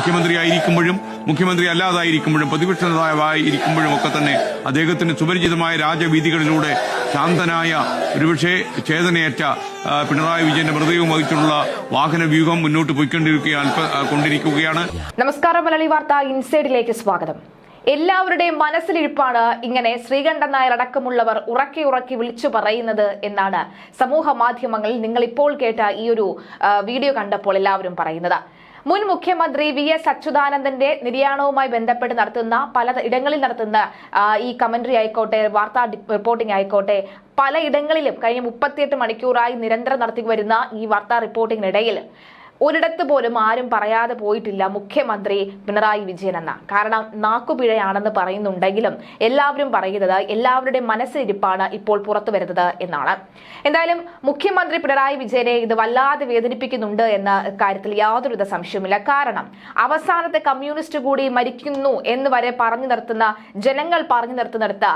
മുഖ്യമന്ത്രി ആയിരിക്കുമ്പോഴും മുഖ്യമന്ത്രി അല്ലാതായിരിക്കുമ്പോഴും പ്രതിപക്ഷ നേതാവായിരിക്കുമ്പോഴും ഒക്കെ തന്നെ അദ്ദേഹത്തിന് സുപരിചിതമായ രാജവീതികളിലൂടെ ശാന്തനായ ഒരുപക്ഷെ ചേതനയേറ്റ പിണറായി വിജയന്റെ മൃതദേഹം വഹിച്ചുള്ള വാഹന വ്യൂഹം മുന്നോട്ട് പോയിക്കൊണ്ടിരിക്കുകയാണ് നമസ്കാരം മലയാളി വാർത്ത ഇൻസൈഡിലേക്ക് സ്വാഗതം. എല്ലാവരുടെയും മനസ്സിലിരിപ്പാണ് ഇങ്ങനെ ശ്രീകണ്ഠൻ നായർ അടക്കമുള്ളവർ ഉറക്കി ഉറക്കി വിളിച്ചു പറയുന്നത് എന്നാണ് സമൂഹ മാധ്യമങ്ങളിൽ നിങ്ങൾ ഇപ്പോൾ കേട്ട ഈ ഒരു വീഡിയോ കണ്ടപ്പോൾ എല്ലാവരും പറയുന്നത്. മുൻ മുഖ്യമന്ത്രി വി എസ് അച്യുതാനന്ദന്റെ നിര്യാണവുമായി ബന്ധപ്പെട്ട് നടത്തുന്ന പല ഇടങ്ങളിൽ നടത്തുന്ന ഈ കമന്ററി ആയിക്കോട്ടെ വാർത്താ റിപ്പോർട്ടിംഗ് ആയിക്കോട്ടെ പലയിടങ്ങളിലും കഴിഞ്ഞ മുപ്പത്തിയെട്ട് മണിക്കൂറായി നിരന്തരം നടത്തി വരുന്ന ഈ വാർത്താ റിപ്പോർട്ടിങ്ങിനിടയിൽ ഒരിടത്ത് പോലും ആരും പറയാതെ പോയിട്ടില്ല മുഖ്യമന്ത്രി പിണറായി വിജയൻ എന്ന. കാരണം നാക്കുപിഴയാണെന്ന് പറയുന്നുണ്ടെങ്കിലും എല്ലാവരും പറയുന്നത് എല്ലാവരുടെ മനസ്സിരിപ്പാണ് ഇപ്പോൾ പുറത്തു വരുന്നത് എന്നാണ്. എന്തായാലും മുഖ്യമന്ത്രി പിണറായി വിജയനെ ഇത് വല്ലാതെ വേദനിപ്പിക്കുന്നുണ്ട് എന്ന കാര്യത്തിൽ യാതൊരുവിധ സംശയവുമില്ല. കാരണം അവസാനത്തെ കമ്മ്യൂണിസ്റ്റ് കൂടി മരിക്കുന്നു എന്ന് വരെ പറഞ്ഞു നിർത്തുന്ന ജനങ്ങൾ പറഞ്ഞു നിർത്തുന്നിടത്ത്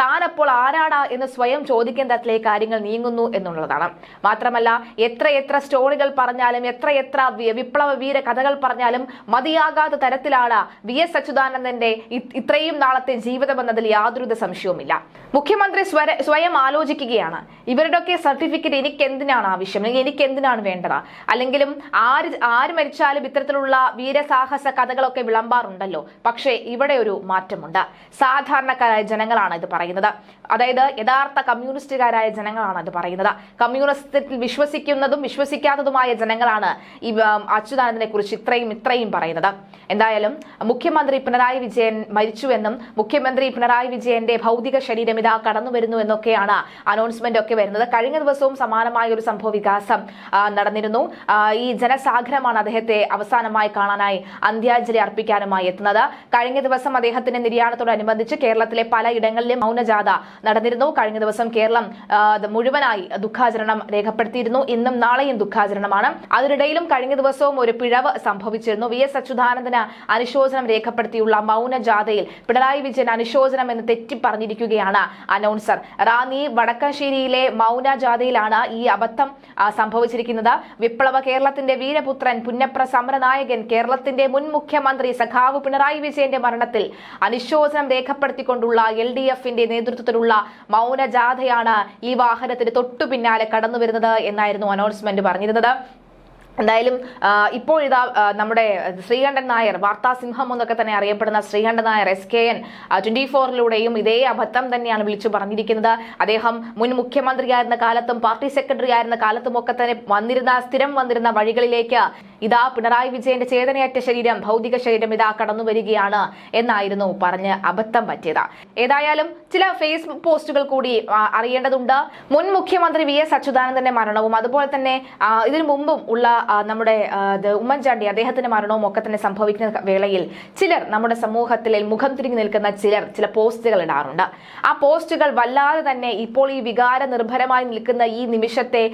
താനപ്പോൾ ആരാടാ എന്ന് സ്വയം ചോദിക്കേണ്ട കാര്യങ്ങൾ നീങ്ങുന്നു എന്നുള്ളതാണ്. മാത്രമല്ല എത്ര എത്ര സ്റ്റോറികൾ പറഞ്ഞാലും എത്ര എത്ര എത്ര വിപ്ലവ വീര കഥകൾ പറഞ്ഞാലും മതിയാകാത്ത തരത്തിലാണ് വി എസ് അച്യുതാനന്ദന്റെ ഇത്രയും നാളത്തെ ജീവിതം എന്നതിൽ സംശയവുമില്ല. മുഖ്യമന്ത്രി സ്വയം ആലോചിക്കുകയാണ്. ഇവരുടെയൊക്കെ സർട്ടിഫിക്കറ്റ് എനിക്ക് എന്തിനാണ് ആവശ്യം? അല്ലെങ്കിൽ എനിക്ക് എന്തിനാണ് വേണ്ടത്? അല്ലെങ്കിലും ആര് ആര് മരിച്ചാലും ഇത്തരത്തിലുള്ള വീരസാഹസ കഥകളൊക്കെ വിളമ്പാറുണ്ടല്ലോ. പക്ഷേ ഇവിടെ ഒരു മാറ്റമുണ്ട്. സാധാരണക്കാരായ ജനങ്ങളാണ് ഇത് പറയുന്നത്. അതായത് യഥാർത്ഥ കമ്മ്യൂണിസ്റ്റുകാരായ ജനങ്ങളാണ് അത് പറയുന്നത്. കമ്മ്യൂണിസ്റ്റത്തിൽ വിശ്വസിക്കുന്നതും വിശ്വസിക്കാത്തതുമായ ജനങ്ങളാണ് ഈ അച്യുതാനന്ദനെ കുറിച്ച് ഇത്രയും ഇത്രയും പറയുന്നത്. എന്തായാലും മുഖ്യമന്ത്രി പിണറായി വിജയൻ മരിച്ചുവെന്നും മുഖ്യമന്ത്രി പിണറായി വിജയന്റെ ഭൗതിക ശരീരം ഇതാ കടന്നു വരുന്നു എന്നൊക്കെയാണ് അനൗൺസ്മെന്റ് ഒക്കെ വരുന്നത്. കഴിഞ്ഞ ദിവസവും സമാനമായ ഒരു സംഭവ വികാസം നടന്നിരുന്നു. ഈ ജനസാഗരമാണ് അദ്ദേഹത്തെ അവസാനമായി കാണാനായി അന്ത്യാഞ്ജലി അർപ്പിക്കാനുമായി എത്തുന്നത്. കഴിഞ്ഞ ദിവസം അദ്ദേഹത്തിന്റെ നിര്യാണത്തോടനുബന്ധിച്ച് കേരളത്തിലെ പലയിടങ്ങളിലും മൗനജാഥ നടന്നിരുന്നു. കഴിഞ്ഞ ദിവസം കേരളം മുഴുവനായി ദുഃഖാചരണം രേഖപ്പെടുത്തിയിരുന്നു. ഇന്നും നാളെയും ദുഃഖാചരണമാണ്. അതിനിടയിലും കഴിഞ്ഞ ദിവസവും ഒരു പിഴവ് സംഭവിച്ചിരുന്നു. വി എസ് അച്യുതാനന്ദന് അനുശോചനം രേഖപ്പെടുത്തിയുള്ള മൗന ജാഥയിൽ പിണറായി വിജയൻ അനുശോചനം എന്ന് തെറ്റി പറഞ്ഞിരിക്കുകയാണ് അനൗൺസർ. റാന്നി വടക്കശ്ശേരിയിലെ മൗനജാഥയിലാണ് ഈ അബദ്ധം സംഭവിച്ചിരിക്കുന്നത്. വിപ്ലവ കേരളത്തിന്റെ വീരപുത്രൻ പുന്നപ്ര സമരനായകൻ കേരളത്തിന്റെ മുൻ മുഖ്യമന്ത്രി സഖാവ് പിണറായി വിജയന്റെ മരണത്തിൽ അനുശോചനം രേഖപ്പെടുത്തിക്കൊണ്ടുള്ള എൽ ഡി എഫിന്റെ നേതൃത്വത്തിലുള്ള മൗന ജാഥയാണ് ഈ വാഹനത്തിന് തൊട്ടു പിന്നാലെ കടന്നുവരുന്നത് എന്നായിരുന്നു അനൗൺസ്മെന്റ് പറഞ്ഞിരുന്നത്. എന്തായാലും ഇപ്പോൾ ഇതാ നമ്മുടെ ശ്രീകണ്ഠൻ നായർ വാർത്താസിംഹം എന്നൊക്കെ തന്നെ അറിയപ്പെടുന്ന Sreekandan Nair S K N twenty ഫോറിലൂടെയും ഇതേ അബദ്ധം തന്നെയാണ് വിളിച്ചു പറഞ്ഞിരിക്കുന്നത്. അദ്ദേഹം മുൻ മുഖ്യമന്ത്രിയായിരുന്ന കാലത്തും പാർട്ടി സെക്രട്ടറി ആയിരുന്ന കാലത്തും ഒക്കെ തന്നെ വന്നിരുന്ന സ്ഥിരം വന്നിരുന്ന വഴികളിലേക്ക് ഇതാ പിണറായി വിജയന്റെ ചേതനയറ്റ ശരീരം ഭൗതിക ശരീരം ഇതാ കടന്നു വരികയാണ് എന്നായിരുന്നു പറഞ്ഞ് അബദ്ധം പറ്റിയത്. ഏതായാലും ചില ഫേസ്ബുക്ക് പോസ്റ്റുകൾ കൂടി അറിയേണ്ടതുണ്ട്. മുൻ മുഖ്യമന്ത്രി വി എസ് അച്യുതാനന്ദന്റെ മരണവും അതുപോലെ തന്നെ ഇതിനു മുമ്പും ഉള്ള നമ്മുടെ ഉമ്മൻചാണ്ടി അദ്ദേഹത്തിന്റെ മരണവും ഒക്കെ തന്നെ സംഭവിക്കുന്ന വേളയിൽ ചിലർ നമ്മുടെ സമൂഹത്തിൽ മുഖം തിരിഞ്ഞു നിൽക്കുന്ന ചിലർ ചില പോസ്റ്റുകൾ ഇടാറുണ്ട്. ആ പോസ്റ്റുകൾ വല്ലാതെ തന്നെ ഇപ്പോൾ ഈ വികാര നിർഭരമായി നിൽക്കുന്ന ഈ നിമിഷത്തെ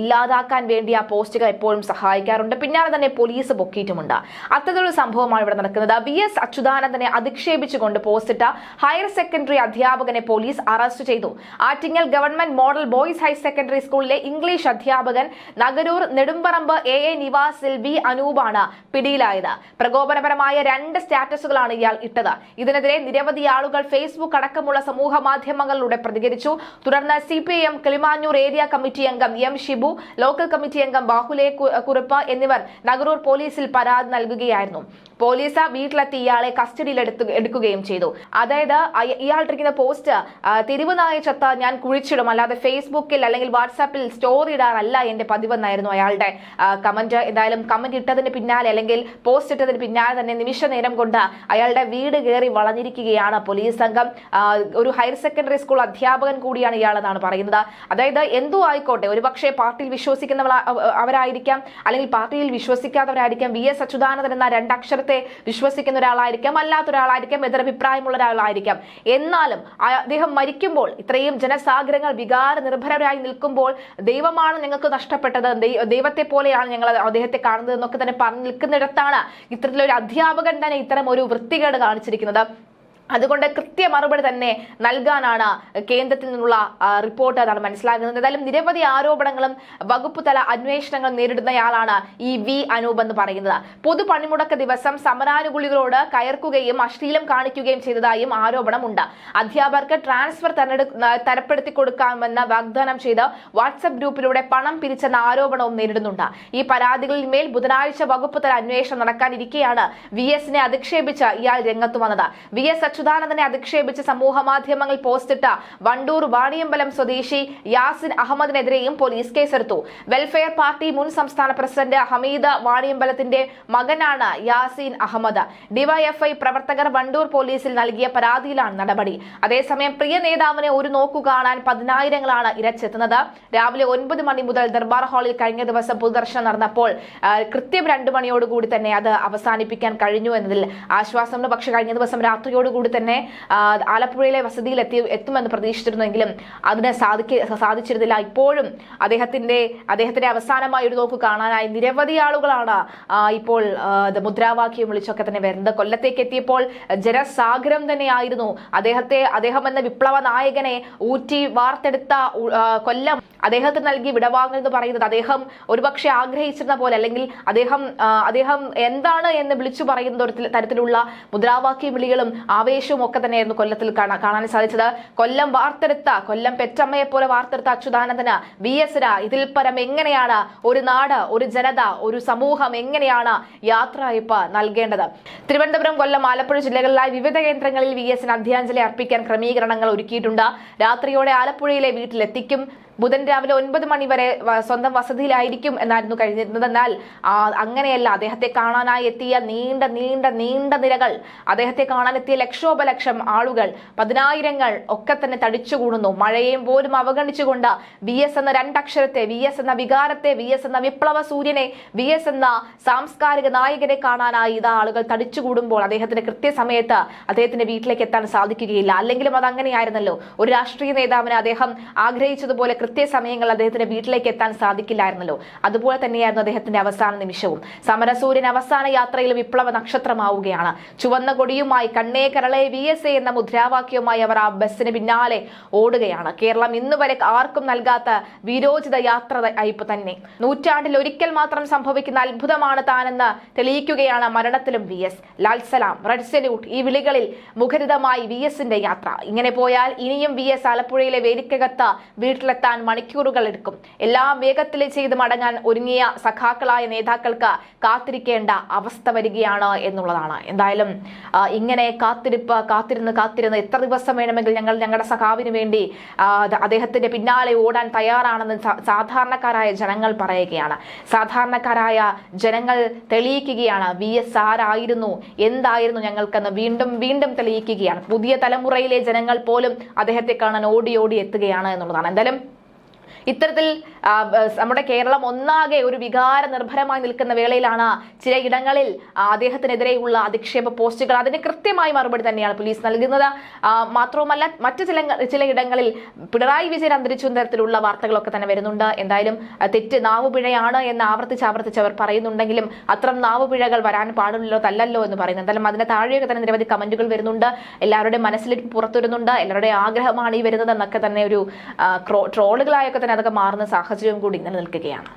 ഇല്ലാതാക്കാൻ വേണ്ടി ആ പോസ്റ്റുകൾ എപ്പോഴും സഹായിക്കാറുണ്ട്. പിന്നാലെ തന്നെ പോലീസ് പൊക്കിയിട്ടുമുണ്ട്. അത്തരത്തിലൊരു സംഭവമാണ് ഇവിടെ നടക്കുന്നത്. വി എസ് അച്യുതാനന്ദനെ അധിക്ഷേപിച്ചുകൊണ്ട് പോസ്റ്റിട്ട ഹയർ സെക്കൻഡറി അധ്യാപകനെ പോലീസ് അറസ്റ്റ് ചെയ്തു. Attingal government model boys higher secondary സ്കൂളിലെ ഇംഗ്ലീഷ് അധ്യാപകൻ നഗരൂർ നെടുമ്പറമ്പ് എ എ നിവാസിൽ വി അനൂപാണ് പിടിയിലായത്. പ്രകോപനപരമായ രണ്ട് സ്റ്റാറ്റസുകളാണ് ഇയാൾ ഇട്ടത്. ഇതിനെതിരെ നിരവധി ആളുകൾ ഫേസ്ബുക്ക് അടക്കമുള്ള സമൂഹ മാധ്യമങ്ങളിലൂടെ പ്രതികരിച്ചു. തുടർന്ന് C P M Kilimanjoor area committee അംഗം എം ഷിബു ലോക്കൽ കമ്മിറ്റി അംഗം ബാഹുലെ കുറിപ്പ് എന്നിവർ നഗരൂർ പോലീസിൽ പരാതി നൽകുകയായിരുന്നു. പോലീസ് വീട്ടിലെത്തി ഇയാളെ കസ്റ്റഡിയിൽ എടുത്തു എടുക്കുകയും ചെയ്തു. അതായത് ഇയാൾ ഇയാളിട്ടിരിക്കുന്ന പോസ്റ്റ് തെരുവ് നായ ചത്ത ഞാൻ കുഴിച്ചിടും. അല്ലാതെ ഫേസ്ബുക്കിൽ അല്ലെങ്കിൽ വാട്സാപ്പിൽ സ്റ്റോറി ഇടാറല്ല എന്റെ പതിവെന്നായിരുന്നു അയാളുടെ കമന്റ് എന്തായാലും കമന്റ് ഇട്ടതിന് പിന്നാലെ അല്ലെങ്കിൽ പോസ്റ്റ് ഇട്ടതിന് പിന്നാലെ തന്നെ നിമിഷ നേരം കൊണ്ട് അയാളുടെ വീട് കയറി വളഞ്ഞിരിക്കുകയാണ് പോലീസ് സംഘം. ഒരു ഹയർ സെക്കൻഡറി സ്കൂൾ അധ്യാപകൻ കൂടിയാണ് ഇയാളെന്നാണ് പറയുന്നത്. അതായത് എന്തോ ആയിക്കോട്ടെ ഒരുപക്ഷെ പാർട്ടിയിൽ വിശ്വസിക്കുന്നവർ അവരായിരിക്കാം. അല്ലെങ്കിൽ പാർട്ടിയിൽ വിശ്വസിക്കാത്തവരായിരിക്കാം. വി എസ് അച്യുതാനന്ദൻ എന്ന രണ്ടക്ഷരത്തെ വിശ്വസിക്കുന്ന ഒരാളായിരിക്കാം. അല്ലാത്ത ഒരാളായിരിക്കാം എതിരഭിപ്രായമുള്ള ഒരാളായിരിക്കാം. എന്നാലും അദ്ദേഹം മരിക്കുമ്പോൾ ഇത്രയും ജനസാഗരങ്ങൾ വികാര നിർഭരരായി നിൽക്കുമ്പോൾ ദൈവമാണ് ഞങ്ങൾക്ക് നഷ്ടപ്പെട്ടത്. ദൈവത്തെ പോലെയാണ് ഞങ്ങൾ അദ്ദേഹത്തെ കാണുന്നത് എന്നൊക്കെ തന്നെ പറഞ്ഞു നിൽക്കുന്നിടത്താണ് ഇത്തരത്തിലൊരു അധ്യാപകൻ തന്നെ ഇത്തരം ഒരു വൃത്തികേട് കാണിച്ചിരിക്കുന്നത്. അതുകൊണ്ട് കൃത്യ മറുപടി തന്നെ നൽകാനാണ് കേന്ദ്രത്തിൽ നിന്നുള്ള റിപ്പോർട്ട് അതാണ് മനസ്സിലാകുന്നത്. എന്തായാലും നിരവധി ആരോപണങ്ങളും വകുപ്പ് തല അന്വേഷണങ്ങളും നേരിടുന്നയാളാണ് ഈ വി അനൂപ് എന്ന് പറയുന്നത്. പൊതു പണിമുടക്ക് ദിവസം സമരാനുകൂലികളോട് കയർക്കുകയും അശ്ലീലം കാണിക്കുകയും ചെയ്തതായും ആരോപണമുണ്ട്. അധ്യാപകർക്ക് ട്രാൻസ്ഫർ തരപ്പെടുത്തി കൊടുക്കാമെന്ന് വാഗ്ദാനം ചെയ്ത് വാട്സപ്പ് ഗ്രൂപ്പിലൂടെ പണം പിരിച്ചെന്ന ആരോപണവും നേരിടുന്നുണ്ട്. ഈ പരാതികളിൽ മേൽ ബുധനാഴ്ച വകുപ്പ് തല അന്വേഷണം നടക്കാനിരിക്കെയാണ് വി എസിനെ അധിക്ഷേപിച്ച് ഇയാൾ രംഗത്ത് വന്നത്. വി എസ് അച്യുതാനന്ദനെ അധിക്ഷേപിച്ച് സമൂഹ മാധ്യമങ്ങളിൽ പോസ്റ്റിട്ട വണ്ടൂർ വാണിയമ്പലം സ്വദേശി യാസിൻ അഹമ്മദിനെതിരെയും പോലീസ് കേസെടുത്തു. വെൽഫെയർ പാർട്ടി മുൻ സംസ്ഥാന പ്രസിഡന്റ് ഹമീദ വാണിയമ്പലത്തിന്റെ മകനാണ് യാസിൻ അഹമ്മദ്. ഡിവൈഎഫ്ഐ പ്രവർത്തകർ വണ്ടൂർ പോലീസിൽ നൽകിയ പരാതിയിലാണ് നടപടി. അതേസമയം പ്രിയ നേതാവിനെ ഒരു നോക്കു കാണാൻ പതിനായിരങ്ങളാണ് ഇരച്ചെത്തുന്നത്. രാവിലെ ഒൻപത് മണി മുതൽ ദർബാർ ഹാളിൽ കഴിഞ്ഞ ദിവസം പൊതുദർശനം നടന്നപ്പോൾ കൃത്യം രണ്ടു മണിയോടുകൂടി തന്നെ അത് അവസാനിപ്പിക്കാൻ കഴിഞ്ഞു എന്നതിൽ ആശ്വാസമുണ്ട്. പക്ഷെ കഴിഞ്ഞ ദിവസം രാത്രിയോടുകൂടി തന്നെ ആലപ്പുഴയിലെ വസതിയിൽ എത്തി എത്തുമെന്ന് പ്രതീക്ഷിച്ചിരുന്നെങ്കിലും അതിന് സാധിക്ക സാധിച്ചിരുന്നില്ല. ഇപ്പോഴും അദ്ദേഹത്തിന്റെ അദ്ദേഹത്തിന്റെ അവസാനമായി ഒരു നോക്ക് കാണാനായി നിരവധി ആളുകളാണ് ഇപ്പോൾ മുദ്രാവാക്യം വിളിച്ചൊക്കെ തന്നെ വരുന്നത്. കൊല്ലത്തേക്ക് എത്തിയപ്പോൾ ജനസാഗരം തന്നെയായിരുന്നു. അദ്ദേഹത്തെ അദ്ദേഹം എന്ന വിപ്ലവ നായകനെ ഊറ്റി വാർത്തെടുത്ത കൊല്ലം അദ്ദേഹത്തിന് നൽകി വിടവാങ്ങൽ എന്ന് പറയുന്നത്. അദ്ദേഹം ഒരുപക്ഷെ ആഗ്രഹിച്ചിരുന്ന പോലെ അല്ലെങ്കിൽ അദ്ദേഹം അദ്ദേഹം എന്താണ് എന്ന് വിളിച്ചു പറയുന്ന തരത്തിലുള്ള മുദ്രാവാക്യ വിളികളും ആവേശവും ഒക്കെ തന്നെയായിരുന്നു കൊല്ലത്തിൽ കാണാ- കാണാൻ സാധിച്ചത്. കൊല്ലം വാർത്തെടുത്ത കൊല്ലം പെറ്റമ്മയെ പോലെ വാർത്തെടുത്ത അച്യുതാനന്ദന് വി എസിന് ഇതിൽ പരം എങ്ങനെയാണ് ഒരു നാട് ഒരു ജനത ഒരു സമൂഹം എങ്ങനെയാണ് യാത്രയപ്പ് നൽകേണ്ടത്? തിരുവനന്തപുരം കൊല്ലം ആലപ്പുഴ ജില്ലകളിലായി വിവിധ കേന്ദ്രങ്ങളിൽ വി എസിന് അന്ത്യാഞ്ജലി അർപ്പിക്കാൻ ക്രമീകരണങ്ങൾ ഒരുക്കിയിട്ടുണ്ട്. രാത്രിയോടെ ആലപ്പുഴയിലെ വീട്ടിലെത്തിക്കും. ബുധൻ രാവിലെ ഒൻപത് മണി വരെ സ്വന്തം വസതിയിലായിരിക്കും എന്നായിരുന്നു കഴിഞ്ഞിരുന്നത്. എന്നാൽ അങ്ങനെയല്ല. അദ്ദേഹത്തെ കാണാനായി എത്തിയ നീണ്ട നീണ്ട നീണ്ട നിരകൾ. അദ്ദേഹത്തെ കാണാനെത്തിയ ലക്ഷോപലക്ഷം ആളുകൾ പതിനായിരങ്ങൾ ഒക്കെ തന്നെ തടിച്ചുകൂടുന്നു. മഴയെയും പോലും അവഗണിച്ചുകൊണ്ട് വി എസ് എന്ന രണ്ടക്ഷരത്തെ വി എസ് എന്ന വികാരത്തെ വി എസ് എന്ന വിപ്ലവ സൂര്യനെ വി എസ് എന്ന സാംസ്കാരിക നായകനെ കാണാനായി ഇതാ ആളുകൾ തടിച്ചുകൂടുമ്പോൾ അദ്ദേഹത്തിന് കൃത്യസമയത്ത് അദ്ദേഹത്തിന്റെ വീട്ടിലേക്ക് എത്താൻ സാധിക്കുകയില്ല. അല്ലെങ്കിലും അത് അങ്ങനെയായിരുന്നല്ലോ ഒരു രാഷ്ട്രീയ നേതാവിനെ അദ്ദേഹം ആഗ്രഹിച്ചതുപോലെ കൃത്യസമയങ്ങൾ അദ്ദേഹത്തിന്റെ വീട്ടിലേക്ക് എത്താൻ സാധിക്കില്ലായിരുന്നല്ലോ. അതുപോലെ തന്നെയായിരുന്നു അദ്ദേഹത്തിന്റെ അവസാന നിമിഷവും. സമരസൂര്യൻ അവസാന യാത്രയിൽ വിപ്ലവ നക്ഷത്രമാവുകയാണ്. ചുവന്ന കൊടിയുമായി കണ്ണേ കരളെ വി എസ് എന്ന മുദ്രാവാക്യവുമായി അവർ ആ ബസ്സിന് പിന്നാലെ ഓടുകയാണ്. കേരളം ഇന്ന് വരെ ആർക്കും നൽകാത്ത വിരോചിത യാത്ര അയപ്പ് തന്നെ. നൂറ്റാണ്ടിൽ ഒരിക്കൽ മാത്രം സംഭവിക്കുന്ന അത്ഭുതമാണ് താനെന്ന് തെളിയിക്കുകയാണ് മരണത്തിലും V S Lal Salaam red salute ഈ വിളികളിൽ മുഖരിതമായി വി എസിന്റെ യാത്ര. ഇങ്ങനെ പോയാൽ ഇനിയും വി എസ് ആലപ്പുഴയിലെ വേലിക്കകത്ത് വീട്ടിലെത്താൻ മണിക്കൂറുകൾ എടുക്കും. എല്ലാം വേഗത്തിൽ ചെയ്ത് മടങ്ങാൻ ഒരുങ്ങിയ സഖാക്കളായ നേതാക്കൾക്ക് കാത്തിരിക്കേണ്ട അവസ്ഥ വരികയാണ് എന്നുള്ളതാണ്. എന്തായാലും ഇങ്ങനെ കാത്തിരിപ്പ് കാത്തിരുന്ന് കാത്തിരുന്ന് എത്ര ദിവസം വേണമെങ്കിൽ ഞങ്ങൾ ഞങ്ങളുടെ സഖാവിന് വേണ്ടി അദ്ദേഹത്തിന്റെ പിന്നാലെ ഓടാൻ തയ്യാറാണെന്ന് സാധാരണക്കാരായ ജനങ്ങൾ പറയുകയാണ്. സാധാരണക്കാരായ ജനങ്ങൾ തെളിയിക്കുകയാണ് വി എസ് ആരായിരുന്നു എന്തായിരുന്നു ഞങ്ങൾക്കെന്ന് വീണ്ടും വീണ്ടും തെളിയിക്കുകയാണ്. പുതിയ തലമുറയിലെ ജനങ്ങൾ പോലും അദ്ദേഹത്തെ കാണാൻ ഓടി ഓടി എത്തുകയാണ് എന്നുള്ളതാണ്. എന്തായാലും ഇത്തരത്തിൽ നമ്മുടെ കേരളം ഒന്നാകെ ഒരു വികാര നിർഭരമായി നിൽക്കുന്ന വേളയിലാണ് ചില ഇടങ്ങളിൽ അദ്ദേഹത്തിനെതിരെയുള്ള അധിക്ഷേപ പോസ്റ്റുകൾ അതിന് കൃത്യമായി മറുപടി തന്നെയാണ് പോലീസ് നൽകുന്നത്. മാത്രവുമല്ല മറ്റു ചില ചില ഇടങ്ങളിൽ പിണറായി വിജയൻ അന്തരിച്ചു തരത്തിലുള്ള വാർത്തകളൊക്കെ തന്നെ വരുന്നുണ്ട്. എന്തായാലും തെറ്റ് നാവുപിഴയാണ് എന്ന് ആവർത്തിച്ച് ആവർത്തിച്ച് അവർ പറയുന്നുണ്ടെങ്കിലും അത്തരം നാവുപിഴകൾ വരാൻ പാടില്ലല്ലോ തല്ലല്ലോ എന്ന് പറയുന്നത് എന്തായാലും അതിന് താഴെയൊക്കെ തന്നെ നിരവധി കമന്റുകൾ വരുന്നുണ്ട്. എല്ലാവരുടെയും മനസ്സിൽ പുറത്തു വരുന്നുണ്ട് എല്ലാവരുടെയും ആഗ്രഹമാണ് ഈ വരുന്നത് എന്നൊക്കെ തന്നെ ഒരു ട്രോളുകളായൊക്കെ തന്നെ അതൊക്കെ മാറുന്ന സാഹചര്യവും കൂടി നിലനിൽക്കുകയാണ്